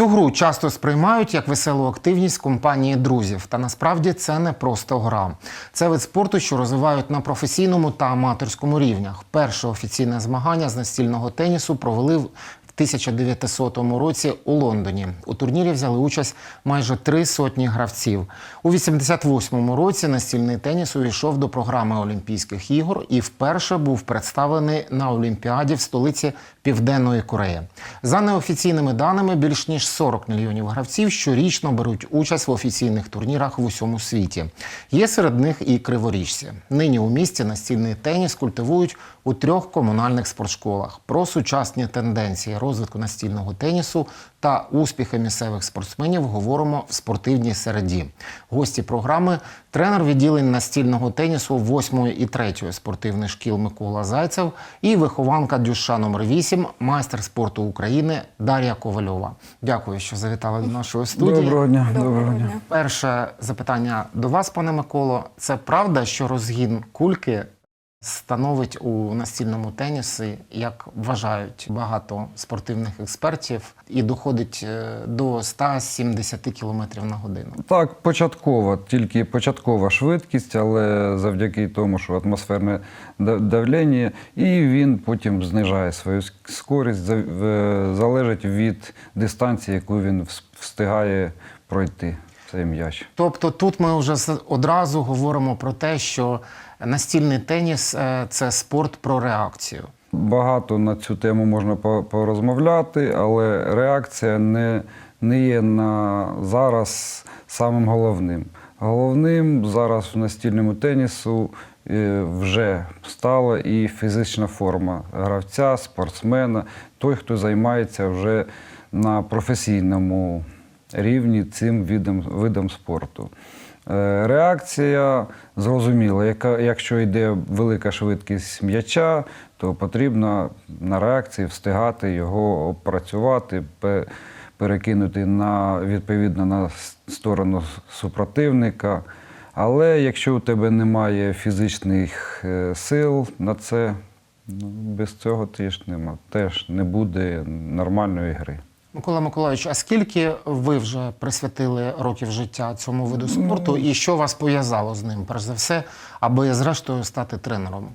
Цю гру часто сприймають як веселу активність компанії друзів. Та насправді це не просто гра. Це вид спорту, що розвивають на професійному та аматорському рівнях. Перше офіційне змагання з настільного тенісу провели 1900 році у Лондоні. У турнірі взяли участь майже три сотні гравців. У 88 році настільний теніс увійшов до програми Олімпійських ігор і вперше був представлений на Олімпіаді в столиці Південної Кореї. За неофіційними даними, більш ніж 40 мільйонів гравців щорічно беруть участь в офіційних турнірах в усьому світі. Є серед них і криворіжці. Нині у місті настільний теніс культивують у трьох комунальних спортшколах. Про сучасні тенденції настільного тенісу та успіхи місцевих спортсменів говоримо в спортивній середі. Гості програми тренер відділень настільного тенісу 8 і 3 спортивних шкіл Микола Зайцев і вихованка дюша номер 8 майстер спорту України Дар'я Ковальова. Дякую, що завітали до нашої студії. Доброго дня. Доброго дня. Перше запитання до вас, пане Миколо. Це правда, що розгін кульки становить у настільному тенісі, як вважають багато спортивних експертів, і доходить е, до 170 км на годину. Так, початкова, тільки початкова швидкість, але завдяки тому, що атмосферне давлення, і він потім знижає свою скорість, залежить від дистанції, яку він встигає пройти цей м'яч. Тобто тут ми вже одразу говоримо про те, що настільний теніс е, це спорт про реакцію. Багато на цю тему можна по- порозмовляти, але реакція не, не є на зараз самим головним. Головним зараз в настільному тенісу е, вже стала і фізична форма гравця, спортсмена, той, хто займається вже на професійному рівні цим видом, видом спорту. Е, Реакція зрозуміла, якщо йде велика швидкість м'яча, то потрібно на реакції встигати його опрацювати, перекинути на, відповідно на сторону супротивника. Але якщо у тебе немає фізичних е, сил на це, ну, без цього теж, нема, теж не буде нормальної гри. Микола Миколаївич, а скільки ви вже присвятили років життя цьому виду спорту, і що вас пов'язало з ним, перш за все, аби зрештою стати тренером?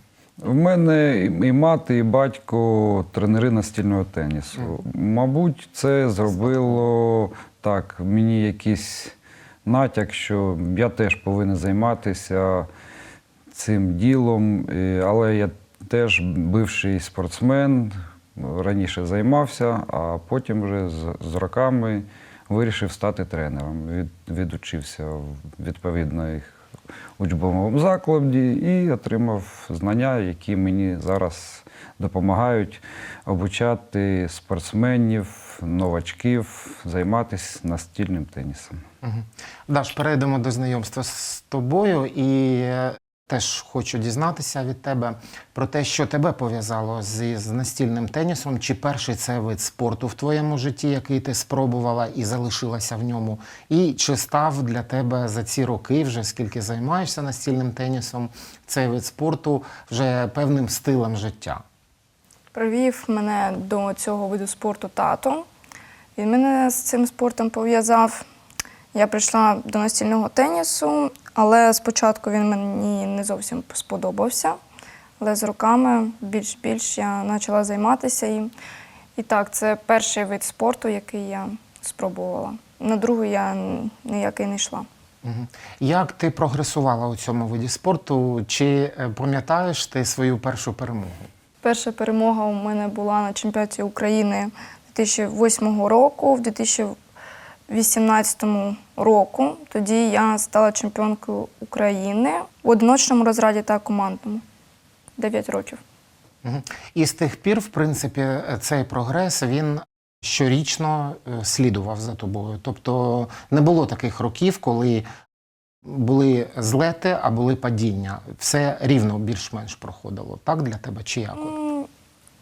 У мене і мати, і батько тренери настільного тенісу. Мабуть, це зробило так, мені якийсь натяк, що я теж повинен займатися цим ділом. Але я теж бивший спортсмен, раніше займався, а потім вже з, з роками вирішив стати тренером. Від, відучився в відповідних учбовому закладі і отримав знання, які мені зараз допомагають обучати спортсменів, новачків займатися настільним тенісом. Угу. Даш, перейдемо до знайомства з тобою і е, теж хочу дізнатися від тебе про те, що тебе пов'язало зі з настільним тенісом. Чи перший це вид спорту в твоєму житті, який ти спробувала і залишилася в ньому? І чи став для тебе за ці роки, вже скільки займаєшся настільним тенісом, цей вид спорту вже певним стилем життя? Привів мене до цього виду спорту тато. Він мене з цим спортом пов'язав. Я прийшла до настільного тенісу, але спочатку він мені не зовсім сподобався. Але з роками більш-більш я почала займатися їм. І так, це перший вид спорту, який я спробувала. На другий я ніякий не йшла. Як ти прогресувала у цьому виді спорту? Чи е, пам'ятаєш ти свою першу перемогу? Перша перемога у мене була на чемпіонаті України 2008 року, в 2018 року. Тоді я стала чемпіонкою України в одиночному розряді та командному. 9 років. І з тих пір, в принципі, цей прогрес він щорічно е, слідував за тобою. Тобто не було таких років, коли були злети, а були падіння. Все рівно більш-менш проходило. Так для тебе чи як? от?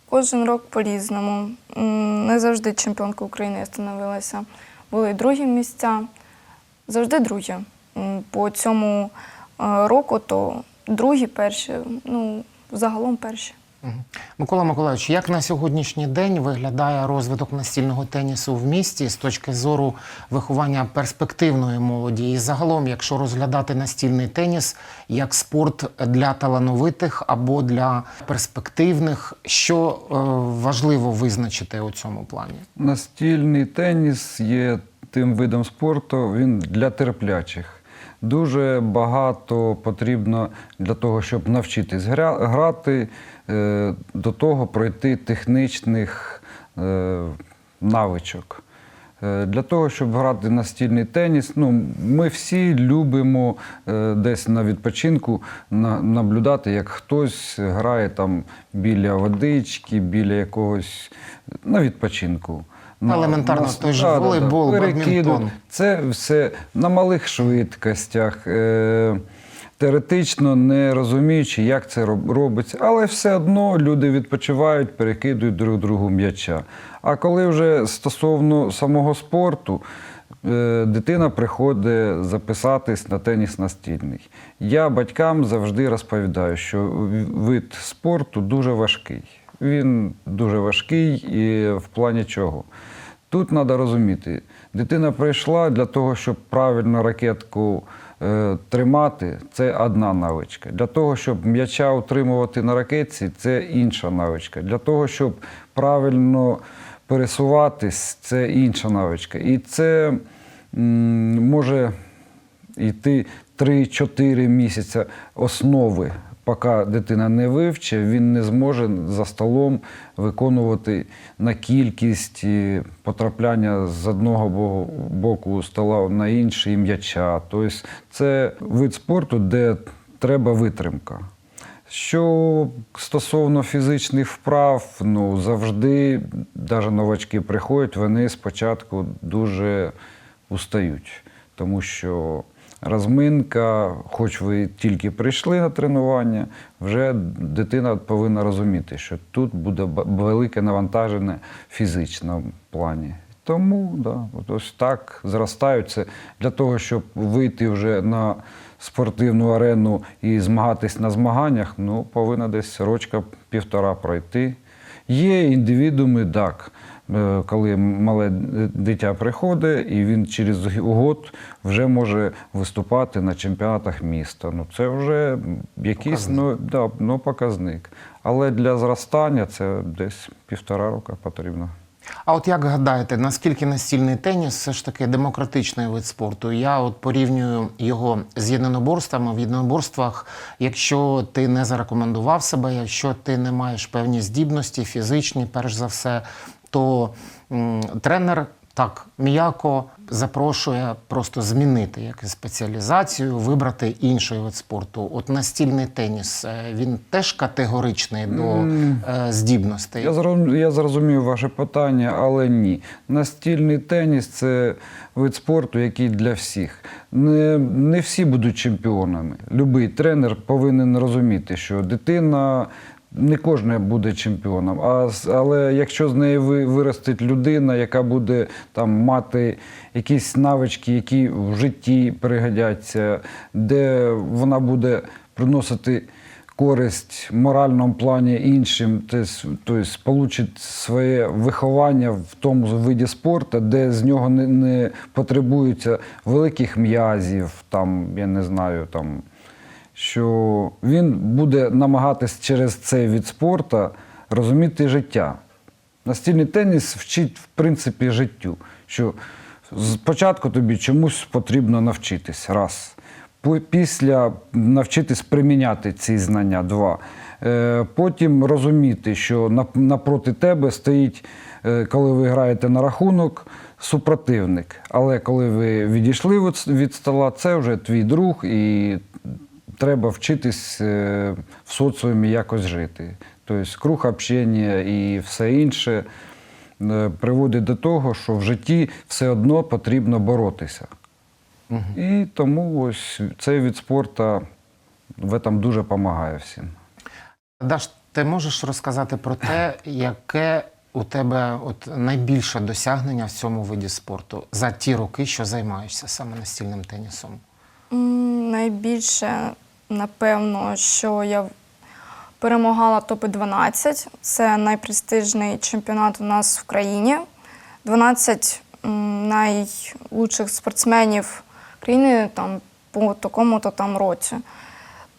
Кожен рок по-різному. Не завжди чемпіонкою України я становилася. Були і другі місця, завжди другі. По цьому е, року то другі перші, ну, загалом перші. Микола Миколаївич, як на сьогоднішній день виглядає розвиток настільного тенісу в місті з точки зору виховання перспективної молоді? І загалом, якщо розглядати настільний теніс як спорт для талановитих або для перспективних, що е, важливо визначити у цьому плані? Настільний теніс є тим видом спорту, він для терплячих. Дуже багато потрібно для того, щоб навчитись гра- грати, до того пройти технічних е, навичок. Е, Для того, щоб грати настільний теніс, ну, ми всі любимо е, десь на відпочинку наблюдати, як хтось грає там біля водички, біля якогось на відпочинку. На- Елементарно, той же волейбол, перекиду. бадмінтон. Це все на малих швидкостях. Е- Теоретично не розуміючи, як це робиться, але все одно люди відпочивають, перекидують друг другу м'яча. А коли вже стосовно самого спорту, е, дитина приходить записатись на теніс настільний. Я батькам завжди розповідаю, що вид спорту дуже важкий. Він дуже важкий і в плані чого. Тут треба розуміти, дитина прийшла для того, щоб правильно ракетку тримати, це одна навичка. Для того, щоб м'яча утримувати на ракетці, це інша навичка. Для того, щоб правильно пересуватись, це інша навичка. І це може йти 3-4 місяці основи. Поки дитина не вивчить, він не зможе за столом виконувати на кількість потрапляння з одного боку стола на інший м'яча. Тобто це вид спорту, де треба витримка. Що стосовно фізичних вправ, ну завжди, навіть новачки приходять, вони спочатку дуже устають, тому що розминка, хоч ви тільки прийшли на тренування, вже дитина повинна розуміти, що тут буде велике навантаження в фізичному плані. Тому да, ось так зростаються для того, щоб вийти вже на спортивну арену і змагатись на змаганнях, ну, повинна десь рочка півтора пройти. Є індивідууми, так, коли мале дитя приходить, і він через год вже може виступати на чемпіонатах міста. Ну, це вже якийсь ну, да, ну, показник. Але для зростання це десь півтора року потрібно. А от як гадаєте, наскільки настільний теніс все ж таки демократичний вид спорту? Я от порівнюю його з єдиноборствами. В єдиноборствах, якщо ти не зарекомендував себе, якщо ти не маєш певні здібності, фізичні, перш за все, то тренер так м'яко запрошує просто змінити якусь спеціалізацію, вибрати інший вид спорту. От настільний теніс е, він теж категоричний до е, здібностей. Я, зрозум- я зрозумів ваше питання, але ні. Настільний теніс це вид спорту, який для всіх. Не, не всі будуть чемпіонами. Любий тренер повинен розуміти, що дитина. Не кожна буде чемпіоном, а, але якщо з неї ви- виростить людина, яка буде там мати якісь навички, які в житті пригодяться, де вона буде приносити користь в моральному плані іншим, тобто получить своє виховання в тому виді спорту, де з нього не, не потребується великих м'язів, там, я не знаю, там, що він буде намагатись через цей від спорту розуміти життя. Настільний теніс вчить, в принципі, життю. Що спочатку тобі чомусь потрібно навчитись. Раз. Після навчитись приміняти ці знання. Два. Е, Потім розуміти, що напроти тебе стоїть, е, коли ви граєте на рахунок, супротивник. Але коли ви відійшли від, стола, це вже твій друг, і треба вчитись е, в соціумі якось жити. Тобто круг общення і все інше е, приводить до того, що в житті все одно потрібно боротися. І тому ось цей від спорту в этом дуже допомагає всім. Даш, ти можеш розказати про те, яке у тебе от найбільше досягнення в цьому виді спорту за ті роки, що займаєшся саме настільним тенісом? Найбільше, напевно, що я перемагала топи 12. Це найпрестижний чемпіонат у нас в країні. 12 м, найлучших спортсменів країни там, по такому-то там році.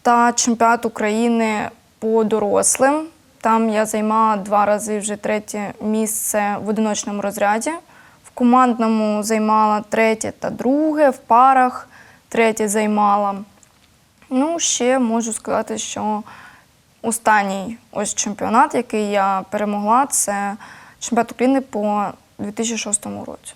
Та чемпіонат України по дорослим. Там я займала два рази вже третє місце в одиночному розряді. В командному займала третє та друге, в парах третє займала. Ну, ще можу сказати, що останній ось чемпіонат, який я перемогла, це чемпіонат України по 2006 році.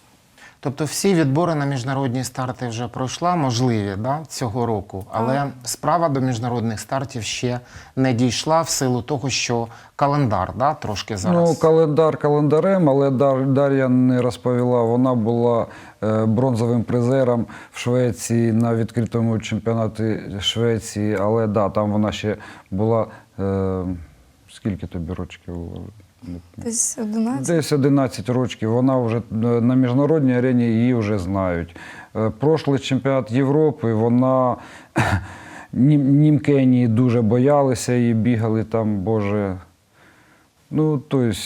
Тобто всі відбори на міжнародні старти вже пройшла, можливі да, цього року, але справа до міжнародних стартів ще не дійшла в силу того, що календар да, трошки зараз. Ну, календар календарем, але Дар'я не розповіла. Вона була бронзовим призером в Швеції на відкритому чемпіонаті Швеції. Але да, там вона ще була. Е, скільки тобі було? Десь 11. Десь 11 років. Вона вже е, на міжнародній арені її вже знають. Е, Прошлий чемпіонат Європи, вона нім- німкені дуже боялися і бігали там, Боже. Ну, тобто,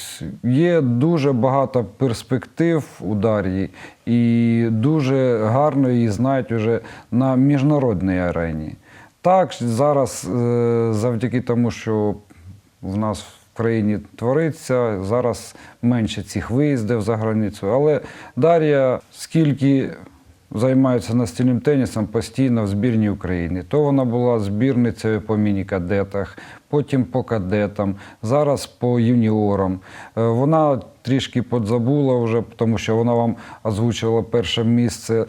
є дуже багато перспектив у Дар'ї, і дуже гарно її знають вже на міжнародній арені. Так, зараз е, завдяки тому, що в нас в країні твориться, зараз менше цих виїздів за границю. Але Дар'я, скільки займається настільним тенісом постійно в збірній України. То вона була збірницею по міні-кадетах, потім по кадетам, зараз по юніорам. Е, Вона трішки подзабула вже, тому що вона вам озвучила перше місце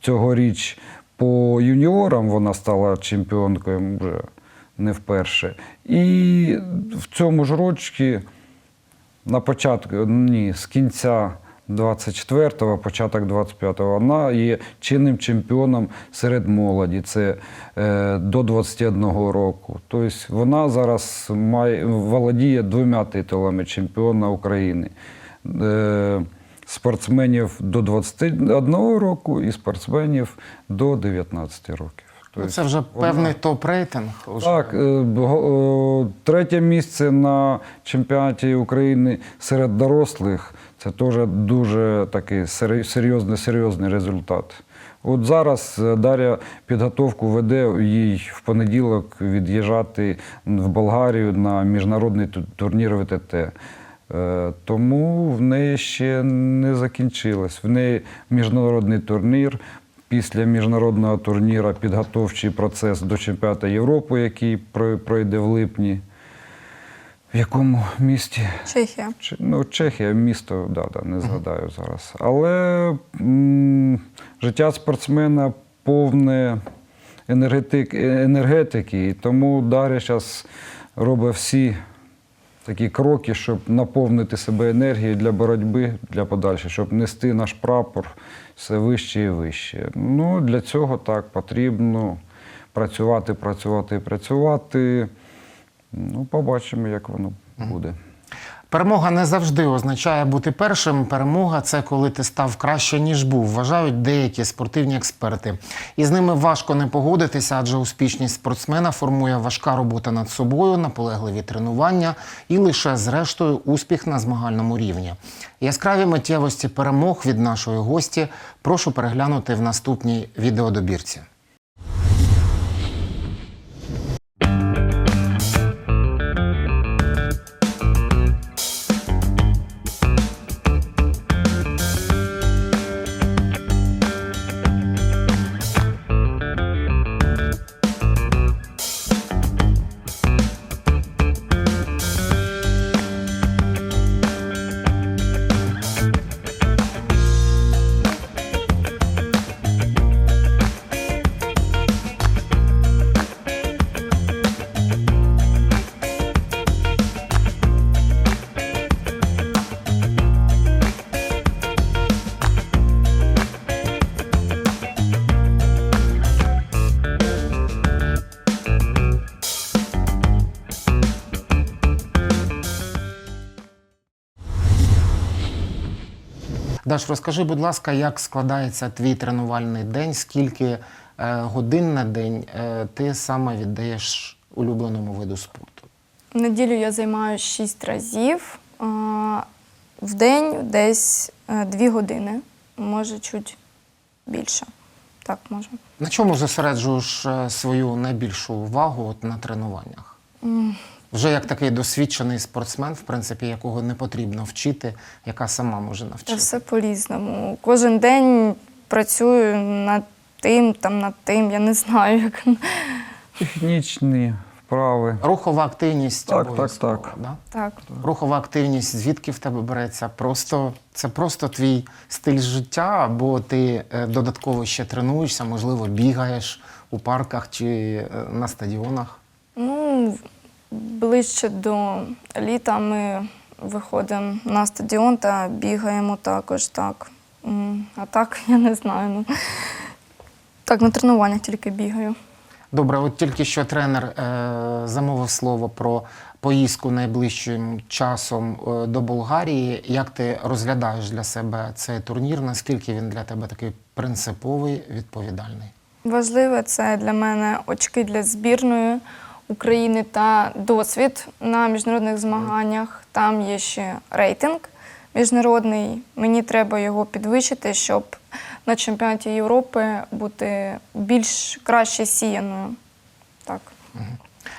цьогоріч по юніорам. Вона стала чемпіонкою вже не вперше. І в цьому ж році на початку, ні, з кінця 24-го, початок 25-го, вона є чинним чемпіоном серед молоді. Це е, до 21 року. Тобто вона зараз має, володіє двома титулами чемпіона України. Е, спортсменів до 21 року і спортсменів до 19 років. Це вже певний топ-рейтинг. уже. так, е, е, третє місце на чемпіонаті України серед дорослих це теж дуже такий серйозний, серйозний результат. От зараз е, Дар'я підготовку веде їй в понеділок від'їжджати в Болгарію на міжнародний турнір ВТТ. Тому в неї ще не закінчилось. В неї міжнародний турнір. Після міжнародного турніру підготовчий процес до чемпіонату Європи, який пройде в липні. В якому місті? Чехія. Чи- Ну, Чехія, місто, да, да, не згадаю зараз. Але м, життя спортсмена повне енергетик, енергетики, і тому Дар'я зараз робить всі такі кроки, щоб наповнити себе енергією для боротьби, для подальше, щоб нести наш прапор все вище і вище. Ну, для цього так потрібно працювати, працювати і працювати. Ну, побачимо, як воно буде. Перемога не завжди означає бути першим. Перемога це коли ти став краще, ніж був, вважають деякі спортивні експерти. І з ними важко не погодитися, адже успішність спортсмена формує важка робота над собою, наполегливі тренування і лише зрештою успіх на змагальному рівні. Яскраві миттєвості перемог від нашої гості прошу переглянути в наступній відеодобірці. Даш, розкажи, будь ласка, як складається твій тренувальний день, скільки е, годин на день е, ти саме віддаєш улюбленому виду спорту? Неділю я займаюся 6 разів. В день десь 2 години, може чуть більше. Так, може. На чому зосереджуєш е, свою найбільшу увагу от на тренуваннях? Вже як такий досвідчений спортсмен, в принципі, якого не потрібно вчити, яка сама може Та навчити. все по-різному. Кожен день працюю над тим, там над тим, я не знаю, як. Технічні вправи. Рухова активність Так, так, обов'язково, так. Да? Так. Рухова активність звідки в тебе береться? Просто це просто твій стиль життя, або ти е, додатково ще тренуєшся, можливо, бігаєш у парках чи е, на стадіонах. Ну, ближче до літа ми виходимо на стадіон та бігаємо також так. А так, я не знаю. Ну. Так, на тренуваннях тільки бігаю. Добре, от тільки що тренер е, замовив слово про поїздку найближчим часом е, до Болгарії. Як ти розглядаєш для себе цей турнір? Наскільки він для тебе такий принциповий, відповідальний? Важливе це для мене очки для збірної України та досвід на міжнародних змаганнях. Там є ще рейтинг міжнародний. Мені треба його підвищити, щоб на чемпіонаті Європи бути більш краще сіяною. Так.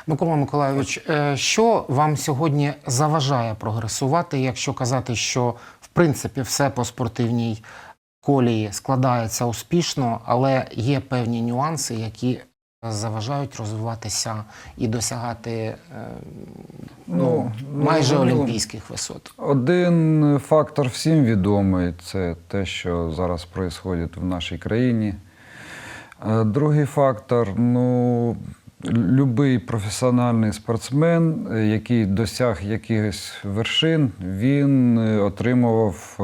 Микола Миколайович, е, що вам сьогодні заважає прогресувати, якщо казати, що в принципі все по спортивній колії складається успішно, але є певні нюанси, які заважають розвиватися і досягати е, ну, Ну, майже ну, олімпійських висот? Один фактор всім відомий це те, що зараз відбувається в нашій країні. Е, Другий фактор ну, любий професіональний спортсмен, який досяг якихось вершин, він е, отримував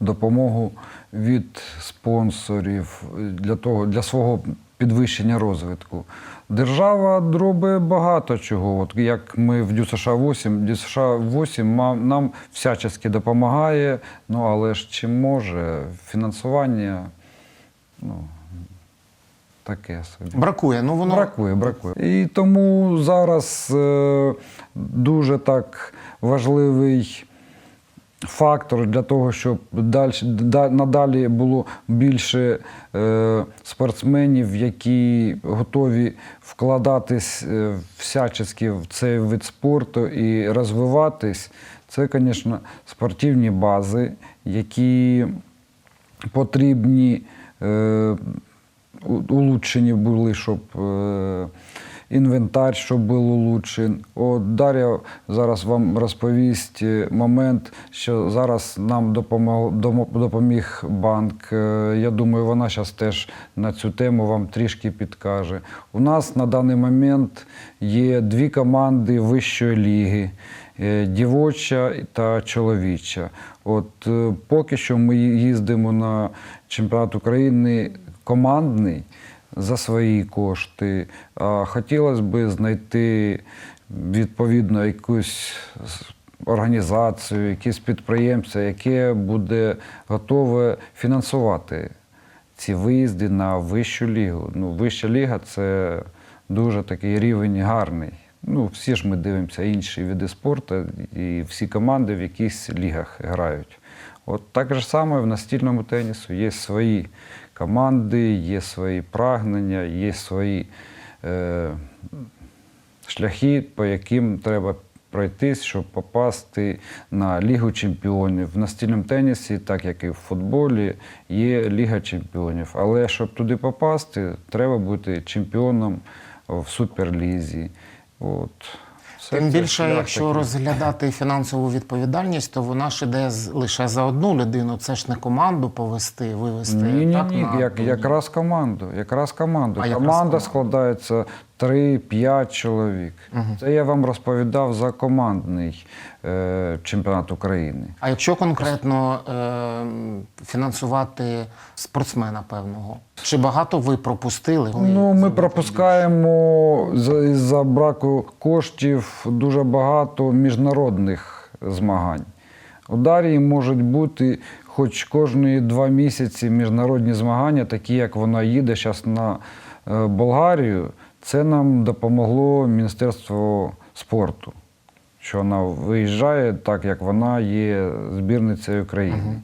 допомогу від спонсорів для, того, для свого підвищення розвитку. Держава робить багато чого. От як ми в ДЮСШ 8, ДЮСШ 8 ма- нам всячески допомагає, ну але ж чи може фінансування ну, таке собі. Бракує. Ну воно Бракує, бракує. І тому зараз е, дуже так важливий фактор для того, щоб далі, надалі було більше е, спортсменів, які готові вкладатись е, всячески в цей вид спорту і розвиватись. Це, звісно, спортивні бази, які потрібні. Е, улучшені були, щоб е, інвентар, щоб був улучшен. От Дар'я зараз вам розповість е, момент, що зараз нам допомог, допоміг банк. Е, Я думаю, вона зараз теж на цю тему вам трішки підкаже. У нас на даний момент є дві команди вищої ліги. е, Дівоча та чоловіча. От поки що ми їздимо на чемпіонат України командний за свої кошти. А хотілося б знайти відповідно якусь організацію, якесь підприємство, яке буде готове фінансувати ці виїзди на вищу лігу. Ну, вища ліга це дуже такий рівень гарний. Ну, всі ж ми дивимося інші види спорту, і всі команди в якихось лігах грають. От так же саме в настільному тенісу є свої команди, є свої прагнення, є свої е, шляхи, по яким треба пройтись, щоб попасти на Лігу чемпіонів. В настільному тенісі, так як і в футболі, є Ліга чемпіонів. Але щоб туди попасти, треба бути чемпіоном в суперлізі. От. Все Тим більше, якщо такий. розглядати фінансову відповідальність, то вона ж іде лише за одну людину. Це ж не команду повести, вивести. Ні, ні, так, ні, на як, якраз команду. Якраз команду. А Команда якраз... складається 3-5 чоловік. Це я вам розповідав за командний е, чемпіонат України. А якщо конкретно е, фінансувати спортсмена певного, чи багато ви пропустили? Ну, ми пропускаємо за, за браку коштів дуже багато міжнародних змагань. У Дар'ї можуть бути хоч кожні два місяці міжнародні змагання, такі як вона їде зараз на е, Болгарію. Це нам допомогло Міністерство спорту. що вона виїжджає, так як вона є збірницею країни.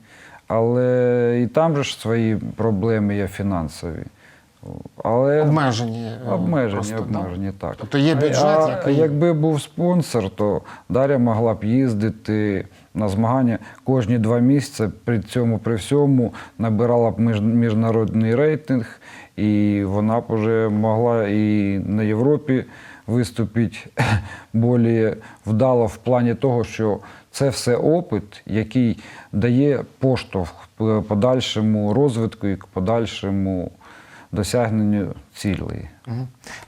Але і там же ж свої проблеми є фінансові. Але Обмежені. е, обмежені, просто, да? обмежені, так. Тобто є бюджет, а, який- Якби був спонсор, то Дар'я могла б їздити на змагання кожні два місяці. При цьому при всьому набирала б міжнародний рейтинг, і вона б вже могла і на Європі виступити більш вдало в плані того, що це все опит, який дає поштовх подальшому розвитку і к подальшому досягненню цілей.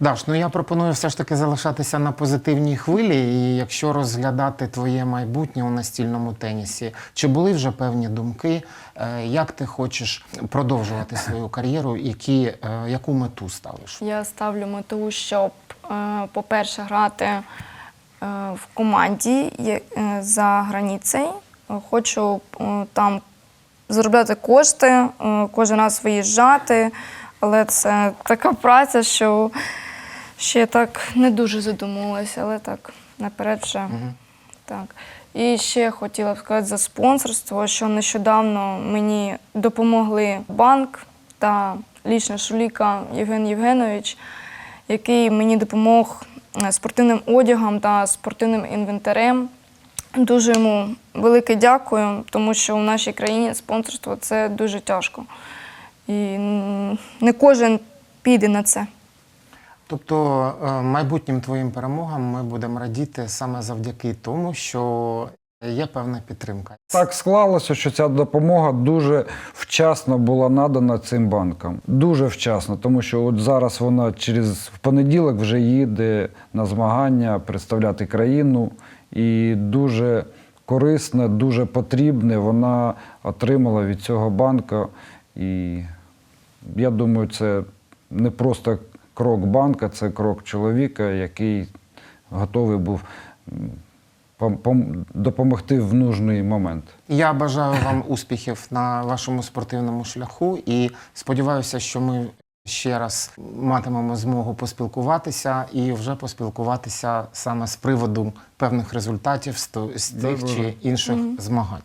Даш, ну я пропоную все ж таки залишатися на позитивній хвилі. І якщо розглядати твоє майбутнє у настільному тенісі, чи були вже певні думки, е, як ти хочеш продовжувати свою кар'єру, які, е, яку мету ставиш? Я ставлю мету, щоб, е, по-перше, грати в команді за границею. Хочу там заробляти кошти, кожен раз виїжджати, але це така праця, що ще так не дуже задумувалася, але так наперед вже. Так. І ще хотіла б сказати за спонсорство, що нещодавно мені допомогли банк та лічна шуліка Євген Євгенович, який мені допомог е, спортивним одягом та спортивним інвентарем. Дуже йому велике дякую, тому що в нашій країні спонсорство це дуже тяжко. І не кожен піде на це. Тобто е, майбутнім твоїм перемогам ми будемо радіти саме завдяки тому, що є певна підтримка. Так склалося, що ця допомога дуже вчасно була надана цим банкам. Дуже вчасно, тому що от зараз вона через в понеділок вже їде на змагання представляти країну, і дуже корисне, дуже потрібне вона отримала від цього банка. І я думаю, це не просто крок банка, це крок чоловіка, який готовий був допомогти в нужний момент. Я бажаю вам успіхів на вашому спортивному шляху і сподіваюся, що ми ще раз матимемо змогу поспілкуватися і вже поспілкуватися саме з приводу певних результатів з тих чи інших змагань.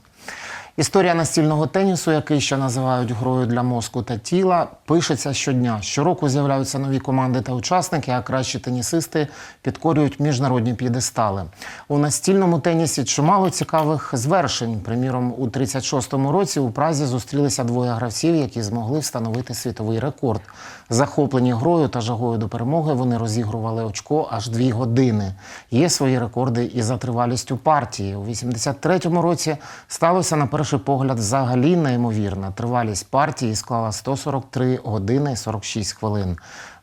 Історія настільного тенісу, який ще називають грою для мозку та тіла, пишеться щодня. Щороку з'являються нові команди та учасники, а кращі тенісисти підкорюють міжнародні п'єдестали. У настільному тенісі чимало цікавих звершень. Приміром, у 36-му році у Празі зустрілися двоє гравців, які змогли встановити світовий рекорд. Захоплені грою та жагою до перемоги вони розігрували очко аж дві години. Є свої рекорди і за тривалістю партії. У 83-му році сталося на перший погляд взагалі неймовірно. Тривалість партії склала 143 години і 46 хвилин.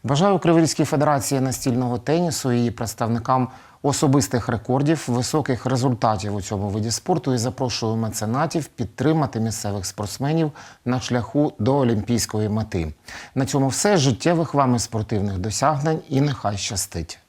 Бажаю Криворізькій федерації настільного тенісу і її представникам особистих рекордів, високих результатів у цьому виді спорту і запрошую меценатів підтримати місцевих спортсменів на шляху до олімпійської мети. На цьому все життєвих вами спортивних досягнень і нехай щастить.